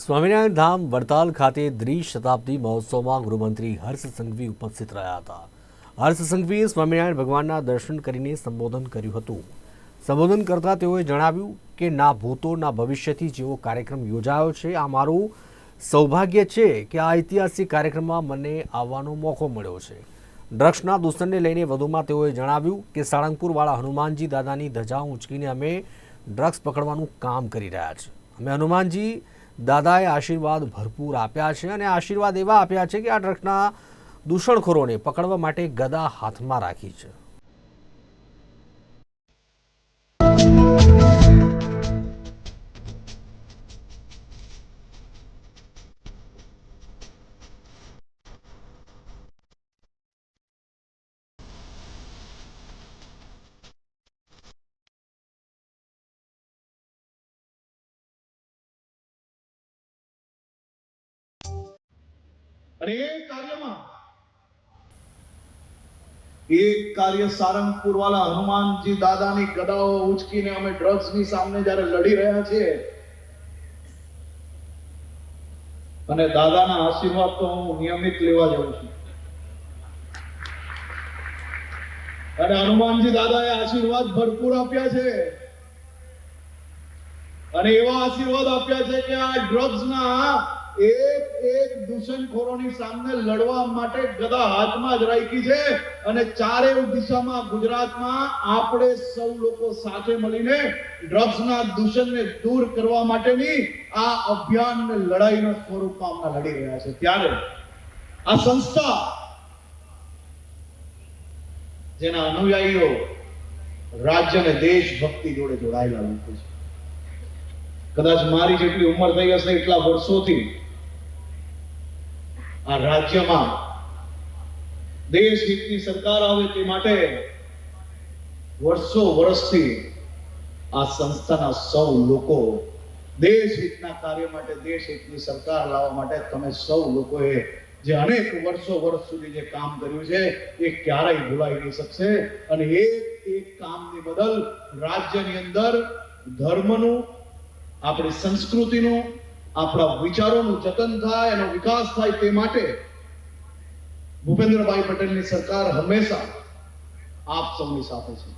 સ્વામિનારાયણ ધામ વડતાલ ખાતે દ્વિશતાબ્દી મહોત્સવમાં ગૃહમંત્રી હર્ષ સંઘવી ઉપસ્થિત રહ્યા હતા. હર્ષ સંઘવીએ સ્વામિનારાયણ ભગવાનના દર્શન કરીને સંબોધન કર્યું હતું. સંબોધન કરતા તેઓએ જણાવ્યું કે, ના ભૂતો, ના ભવિષ્યથી જેવો કાર્યક્રમ યોજાયો છે, આ મારું સૌભાગ્ય છે કે આ ઐતિહાસિક કાર્યક્રમમાં મને આવવાનો મોકો મળ્યો છે. ડ્રગ્સના દૂષણને લઈને વધુમાં તેઓએ જણાવ્યું કે, સાળંગપુરવાળા હનુમાનજી દાદાની ધજા ઉંચકીને અમે ડ્રગ્સ પકડવાનું કામ કરી રહ્યા છીએ. અમે હનુમાનજી દાદાએ આશીર્વાદ ભરપૂર આપ્યા છે અને આશીર્વાદ એવા આપ્યા છે કે આ ટ્રકના દૂષણખોરોને પકડવા માટે ગદા હાથમાં રાખી છે. અને એ કાર્યમાં એક કાર્ય સારંગપુર વાળા હનુમાનજી દાદાની ગદાઓ ઉચકીને અમે ડ્રગ્સની સામે જ્યારે લડી રહ્યા છીએ અને દાદાના આશીર્વાદ તો હું નિયમિત લેવા જાઉં છું. અને હનુમાનજી દાદાએ આશીર્વાદ ભરપૂર આપ્યા છે. અને એવા આશીર્વાદ આપ્યા છે કે આ ડ્રગ્સના એક એક દૂષણખોરોની સામે લડવા માટે ગદા હાથમાં જ રાખી છે અને ચારે દિશામાં ગુજરાતમાં આપણે સૌ લોકો સાથે મળીને ડ્રગ્સના દૂષણને દૂર કરવા માટેની આ અભિયાનને લડાઈના સ્વરૂપમાં અમે લડી રહ્યા છે. ત્યારે આ સંસ્થા જેના અનુયાયીઓ રાજ્ય અને દેશભક્તિ જોડે જોડાયેલા લોકો છે. કદાચ મારી જેટલી ઉંમર થઈ હશે એટલા વર્ષોથી આ રાજ્યમાં દેશ હિતની સરકાર આવે તે માટે વર્ષો વર્ષથી આ સંસ્થાના સૌ લોકો દેશ હિતના કાર્ય માટે દેશ હિતની સરકાર લાવવા માટે તમે સૌ લોકોએ જે અનેક વર્ષો વર્ષ સુધી જે કામ કર્યું છે, એ ક્યારેય ભૂલાઈ નહીં શકશે. અને એક એક કામની બદલ રાજ્યની અંદર ધર્મનું, આપણી સંસ્કૃતિનું આપણા વિચારોનું જતન થાય એનો વિકાસ થાય તે માટે ભૂપેન્દ્રભાઈ પટેલની સરકાર હંમેશા આપ સૌની સાથે છે.